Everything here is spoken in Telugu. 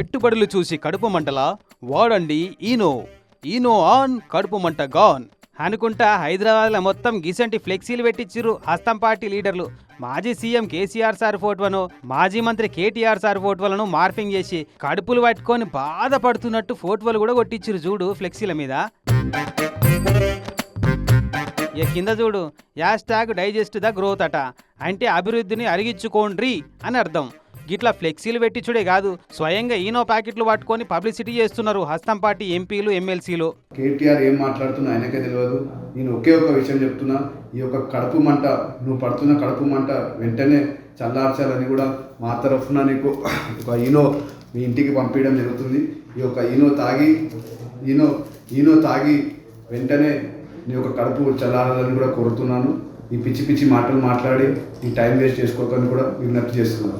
పెట్టుబడులు చూసి కడుపు మంటలా? వాడండి ఈనో. ఈనో ఆన్ కడుపు మంట గాన్. అనుకుంటా హైదరాబాద్లో మొత్తం గిసంటి ఫ్లెక్సీలు పెట్టించిర్రు హస్తం పార్టీ లీడర్లు. మాజీ సీఎం కేసీఆర్ సార్ ఫోటోను మాజీ మంత్రి కేటీఆర్ సార్ ఫోటోలను మార్పింగ్ చేసి కడుపులు పట్టుకొని బాధపడుతున్నట్టు ఫోటోలు కూడా కొట్టించిర్రు చూడు ఫ్లెక్సీల మీద. ఇక కింద చూడు hashtag digest the growth అట. అంటే అభివృద్ధిని అరిగించుకోండ్రి అని అర్థం. గిట్లా ఫ్లెక్సీలు పెట్టించుడే కాదు. స్వయంగా ఈనో ప్యాకెట్లు పట్టుకొని పబ్లిసిటీ చేస్తున్నారు హస్తం పార్టీ ఎంపీలు ఎమ్మెల్సీలు. కేటీఆర్ ఏం మాట్లాడుతున్నా ఆయనకే తెలియదు. నేను ఒకే ఒక విషయం చెప్తున్నా. ఈ యొక్క కడుపు మంట నువ్వు పడుతున్న కడుపు మంట వెంటనే చల్లార్చాలని కూడా మా తరఫున నీకు ఒక ఈనో మీ ఇంటికి పంపించడం జరుగుతుంది. ఈ యొక్క ఈనో తాగి ఈనో ఈనో తాగి వెంటనే నీ యొక్క కడుపు చల్లారాలని కూడా కోరుతున్నాను. ఈ పిచ్చి పిచ్చి మాటలు మాట్లాడి ఈ టైం వేస్ట్ చేసుకోకని కూడా విజ్ఞప్తి చేస్తున్నాను.